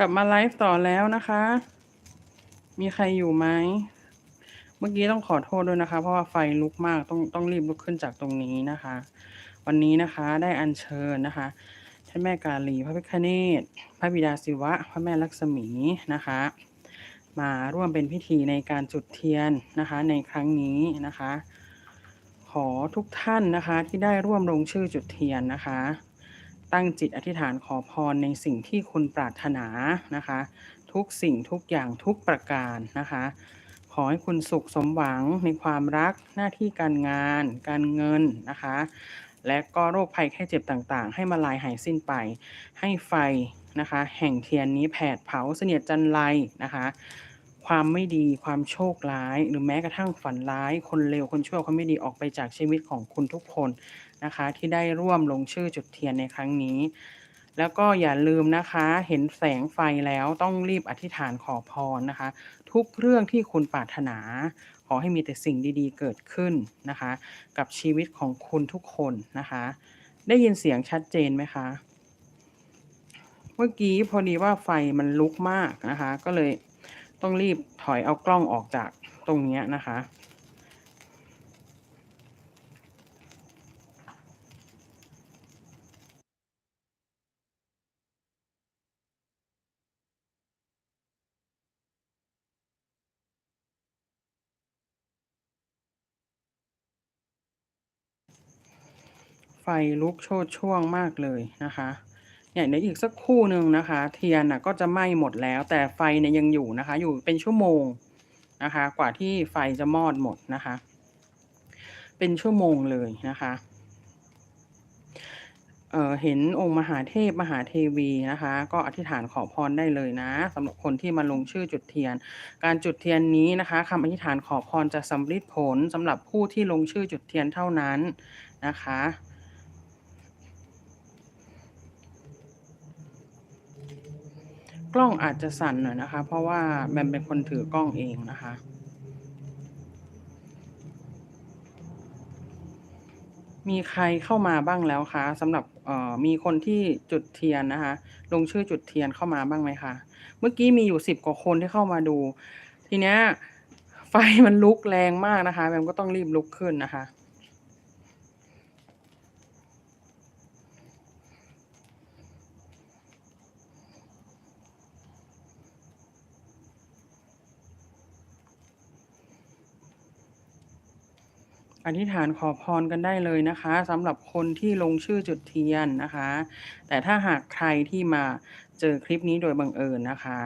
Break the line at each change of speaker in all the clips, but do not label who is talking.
กลับมาไลฟ์ต่อแล้วนะคะ มีใครอยู่ไหม เมื่อกี้ต้องขอโทษด้วยนะคะ เพราะว่าไฟลุกมากต้องต้องรีบลุกขึ้นจากตรงนี้นะคะ วันนี้นะคะได้อัญเชิญนะคะท่านแม่กาลี พระพิฆเนศพระบิดาศิวะ พระแม่ลักษมีนะคะ มาร่วมเป็นพิธีในการจุดเทียนนะคะ ในครั้งนี้นะคะ ขอทุกท่านนะคะที่ได้ร่วมลงชื่อจุดเทียนนะคะ ตั้งจิตอธิษฐานขอพรในสิ่งที่คุณปรารถนานะคะ ทุกสิ่งทุกอย่างทุกประการนะคะ ขอให้คุณสุขสมหวังในความรักหน้าที่การงาน การเงินนะคะ และก็โรคภัยแค่เจ็บต่างๆ ให้มาลายหายสิ้นไป ให้ไฟนะคะ แห่งเทียนนี้แผดเผาเสนียดจันไรนะคะความไม่ดีความโชคร้าย หรือแม้กระทั่งฝันร้าย คนเลวคนชั่วคนไม่ดีออกไปจากชีวิตของคุณทุกคน นะคะ ที่ได้ร่วมลงชื่อจุดเทียนในครั้งนี้ แล้วก็อย่าลืมนะคะ เห็นแสงไฟแล้วต้องรีบอธิษฐานขอพรนะคะ ทุกเรื่องที่คุณปรารถนา ขอให้มีแต่สิ่งดีๆ เกิดขึ้นนะคะ กับชีวิตของคุณทุกคนนะคะ ได้ยินเสียงชัดเจนไหมคะเมื่อกี้พอดีว่าไฟมันลุกมากนะคะ ก็เลยต้องรีบถอยเอากล้องออกจากตรงนี้นะคะ ฟลุกโชดช่วงมากเลยนะคะเนี่ยเดี๋ยวอีกสักคู่หนึ่งนะคะ เทียนนะก็จะไหม้หมดแล้ว แต่ไฟเนี่ยยังอยู่นะคะ อยู่เป็นชั่วโมงนะคะ กว่าที่ไฟจะมอดหมดนะคะ เป็นชั่วโมงเลยนะคะเอ่อเห็นองค์มหาเทพมหาเทวีนะคะ ก็อธิษฐานขอพรได้เลยนะสำหรับคนที่มาลงชื่อจุดเทียน การจุดเทียนนี้นะคะคำอธิษฐานขอพรจะสำเร็จผลสำหรับผู้ที่ลงชื่อจุดเทียนเท่านั้นนะคะ ล้องอาจจะสั่นหน่อยนะคะ เพราะว่าแบมเป็นคนถือกล้องเองนะคะ มีใครเข้ามาบ้างแล้วคะสำหรับมีคนที่จุดเทียนนะคะ ลงชื่อจุดเทียนเข้ามาบ้างไหมคะ เมื่อกี้มีอยู่สิบกว่าคนที่เข้ามาดู ทีเนี้ยไฟมันลุกแรงมากนะคะแบมก็ต้องรีบลุกขึ้นนะคะ อธิษฐานขอพรกันได้เลยนะคะสำหรับคนที่ลงชื่อจุดเทียนนะคะ แต่ถ้าหากใครที่มาเจอคลิปนี้โดยบังเอิญนะคะ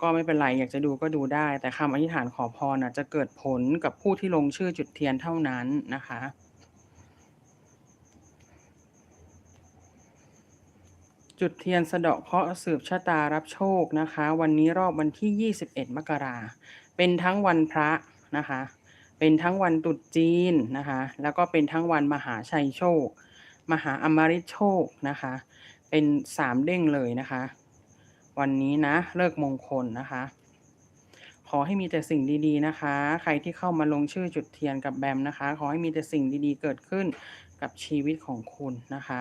ก็ไม่เป็นไรอยากจะดูก็ดูได้ แต่คำอธิษฐานขอพรนะจะเกิดผลกับผู้ที่ลงชื่อจุดเทียนเท่านั้นนะคะจุดเทียนสะเดาะเคราะห์สืบชะตารับโชคนะคะ วันนี้รอบวันที่ 21 มกราเป็นทั้งวันพระนะคะ เป็นทั้งวันตรุษจีนนะคะ แล้วก็เป็นทั้งวันมหาชัยโชค มหาอมฤตโชคนะคะ เป็นสามเด้งเลยนะคะ วันนี้นะเลิกมงคลนะคะ ขอให้มีแต่สิ่งดีๆนะคะ ใครที่เข้ามาลงชื่อจุดเทียนกับแบมนะคะ ขอให้มีแต่สิ่งดีๆเกิดขึ้นกับชีวิตของคุณนะคะ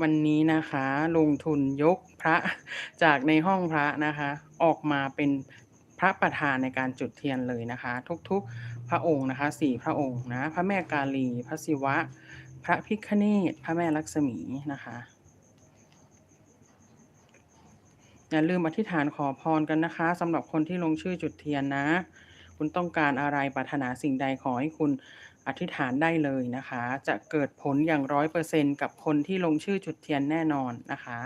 วันนี้นะคะ ลงทุนยกพระจากในห้องพระนะคะ ออกมาเป็นพระประธานในการจุดเทียนเลยนะคะ ทุกๆพระองค์นะคะสี่พระองค์นะพระแม่กาลี พระศิวะ พระพิฆเนศพระแม่ลักษมีนะคะอย่าลืมอธิษฐานขอพรกันนะคะสำหรับคนที่ลงชื่อจุดเทียนนะ คุณต้องการอะไรปรารถนาสิ่งใดขอให้คุณอธิษฐานได้เลยนะคะ จะเกิดผลอย่างร้อยเปอร์เซ็นกับคนที่ลงชื่อจุดเทียนแน่นอนนะคะ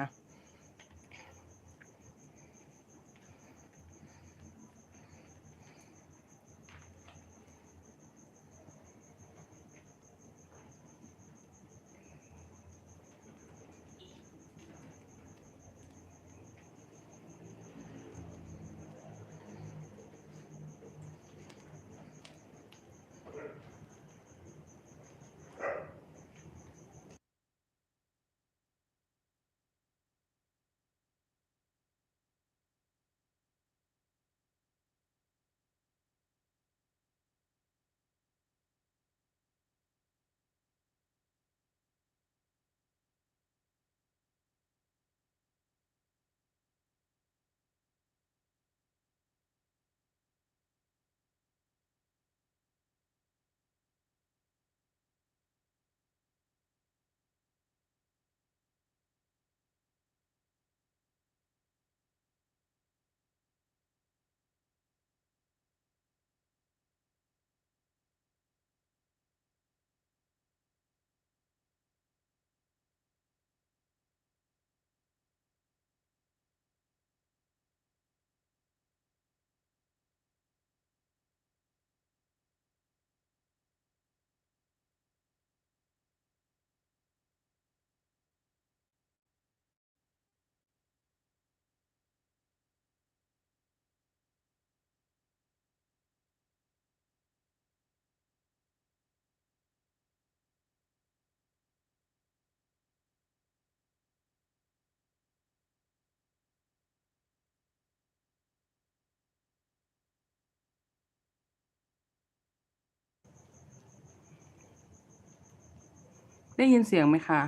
ได้ยินเสียงไหมคะ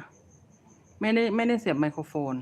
ไม่ได้ไม่ได้เสียบไมโครโฟน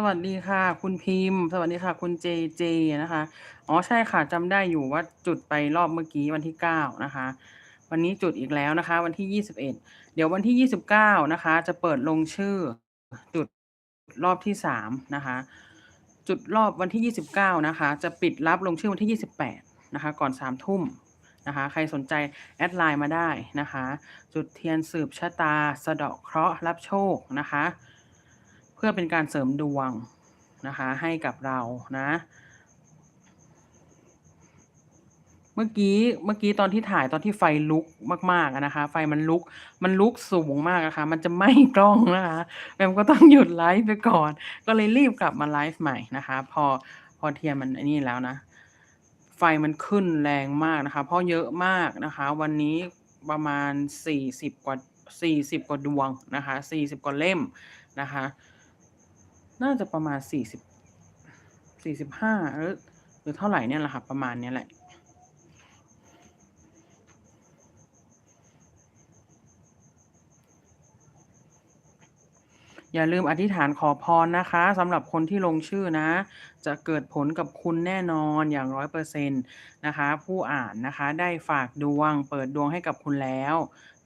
สวัสดีค่ะ คุณพิมพ์ สวัสดีค่ะ คุณเจเจนะคะ อ๋อใช่ค่ะจำได้อยู่ว่าจุดไปรอบเมื่อกี้วันที่เก้านะคะ วันนี้จุดอีกแล้วนะคะ วันที่ยี่สิบเอ็ดเดี๋ยววันที่ยี่สิบเก้านะคะ จะเปิดลงชื่อ จุดรอบที่สามนะคะ จุดรอบวันที่ยี่สิบเก้านะคะ จะปิดรับลงชื่อวันที่ยี่สิบแปดนะคะ ก่อนสามทุ่มนะคะ ใครสนใจแอดไลน์มาได้นะคะ จุดเทียนสืบชะตา สะเดาะเคราะห์รับโชคนะคะ เพื่อเป็นการเสริมดวงนะคะให้กับเรานะ เมื่อกี้เมื่อกี้ตอนที่ถ่ายตอนที่ไฟลุกมากๆนะคะ ไฟมันลุกมันลุกสูงมากอะคะ มันจะไหม้กล้องนะคะแบมก็ต้องหยุดไลฟ์ไปก่อน ก็เลยรีบกลับมาไลฟ์ใหม่นะคะ พอพอเทียนมันอ้นี่แล้วนะ ไฟมันขึ้นแรงมากนะคะ เพราะเยอะมากนะคะ วันนี้ประมาณสี่สิบกว่าสี่สิบกว่าดวงนะคะสี่สิบกว่าเล่มนะคะ น่าจะประมาณสี่สิบสี่สิบห้าหรือหรือเท่าไหร่เนี่ยแหละค่ะประมาณเนี้ยแหละ อย่าลืมอธิษฐานขอพรนะคะสำหรับคนที่ลงชื่อนะ จะเกิดผลกับคุณแน่นอนอย่างร้อยเปอร์เซ็นต์นะคะ ผู้อ่านนะคะได้ฝากดวง เปิดดวงให้กับคุณแล้ว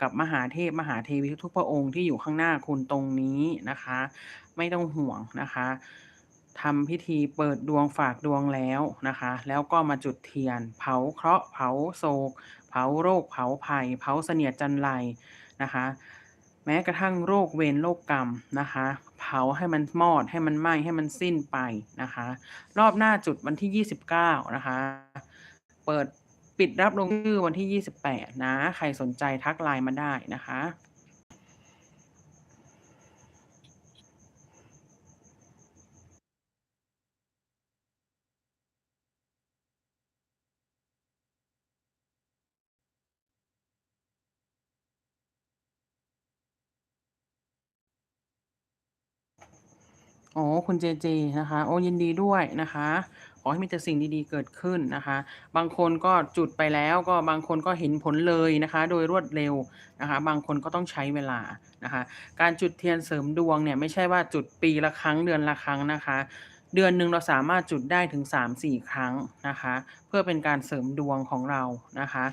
กับมหาเทพมหาเทวีทุกพระองค์ที่อยู่ข้างหน้าคุณตรงนี้นะคะ ไม่ต้องห่วงนะคะทำพิธีเปิดดวงฝากดวงแล้วนะคะ แล้วก็มาจุดเทียน เผาเคราะห์เผาโศก เผาโรค เผาภัย เผาเสนียดจันไรนะคะ แม้กระทั่งโรคเวรโรคกรรมนะคะ เผาให้มันมอดให้มันไหม้ให้มันสิ้นไปนะคะ รอบหน้าจุดวันที่ 29 นะคะ เปิดปิดรับลงชื่อวันที่ 28 นะ ใครสนใจทักไลน์มาได้นะคะ อ๋อคุณเจเจนะคะ โอ้ยินดีด้วยนะคะ ขอให้มีแต่สิ่งดีๆเกิดขึ้นนะคะ บางคนก็จุดไปแล้วก็บางคนก็เห็นผลเลยนะคะ โดยรวดเร็วนะคะ บางคนก็ต้องใช้เวลานะคะ การจุดเทียนเสริมดวงเนี่ยไม่ใช่ว่าจุดปีละครั้งเดือนละครั้งนะคะ เดือนหนึ่งเราสามารถจุดได้ถึง 3-4 ครั้งนะคะ เพื่อเป็นการเสริมดวงของเรานะคะ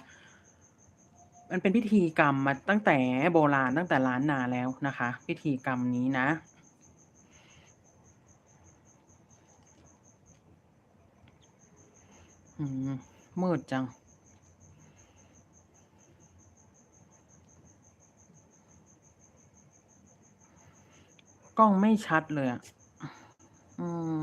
มันเป็นพิธีกรรมมาตั้งแต่โบราณตั้งแต่ล้านนาแล้วนะคะ พิธีกรรมนี้นะ มืดจัง กล้องไม่ชัดเลยอะอืม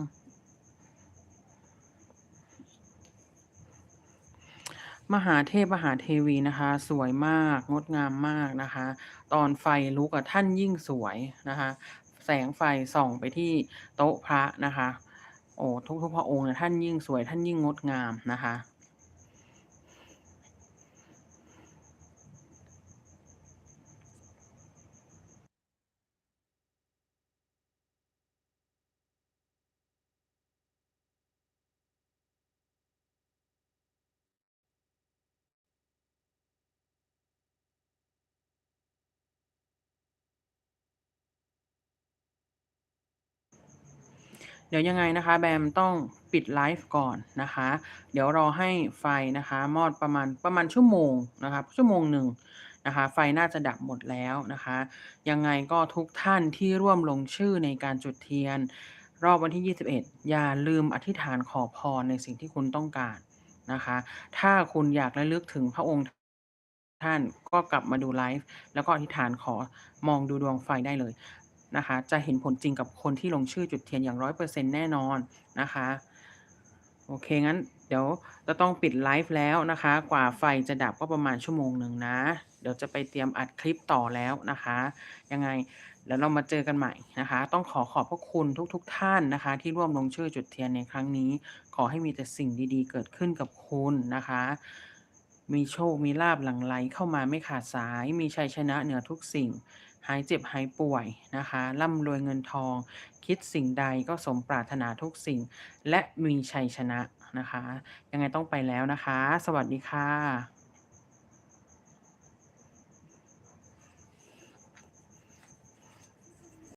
มหาเทพมหาเทวีนะคะ สวยมากงดงามมากนะคะ ตอนไฟลุกอะท่านยิ่งสวยนะคะ แสงไฟส่องไปที่โต๊ะพระนะคะ โอ้ทุกๆพระองค์เนี่ยท่านยิ่งสวยท่านยิ่งงดงามนะคะ เดี๋ยวยังไงนะคะ แบมต้องปิดไลฟ์ก่อนนะคะ เดี๋ยวรอให้ไฟนะคะ มอดประมาณประมาณชั่วโมงนะครับชั่วโมงหนึ่งนะคะ ไฟน่าจะดับหมดแล้วนะคะ ยังไงก็ทุกท่านที่ร่วมลงชื่อในการจุดเทียน รอบวันที่ 21 อย่าลืมอธิษฐานขอพรในสิ่งที่คุณต้องการนะคะ ถ้าคุณอยากระลึกถึงพระองค์ท่านก็กลับมาดูไลฟ์แล้วก็อธิษฐานขอมองดูดวงไฟได้เลย นะคะ จะเห็นผลจริงกับคนที่ลงชื่อจุดเทียนอย่าง100%แน่นอนนะคะ โอเค งั้นเดี๋ยวจะต้องปิดไลฟ์แล้วนะคะ กว่าไฟจะดับก็ประมาณชั่วโมงหนึ่งนะ เดี๋ยวจะไปเตรียมอัดคลิปต่อแล้วนะคะ ยังไงเดี๋ยวเรามาเจอกันใหม่นะคะ ต้องขอขอบพระคุณทุกๆทท่านนะคะ ที่ร่วมลงชื่อจุดเทียนในครั้งนี้ ขอให้มีแต่สิ่งดีๆ เกิดขึ้นกับคุณนะคะ มีโชค มีลาภหลั่งไหลเข้ามาไม่ขาดสาย มีชัยชนะเหนือทุกสิ่ง หายเจ็บหายป่วยนะคะร่ำรวยเงินทอง คิดสิ่งใดก็สมปรารถนาทุกสิ่ง และมีชัยชนะนะคะ ยังไงต้องไปแล้วนะคะ สวัสดีค่ะ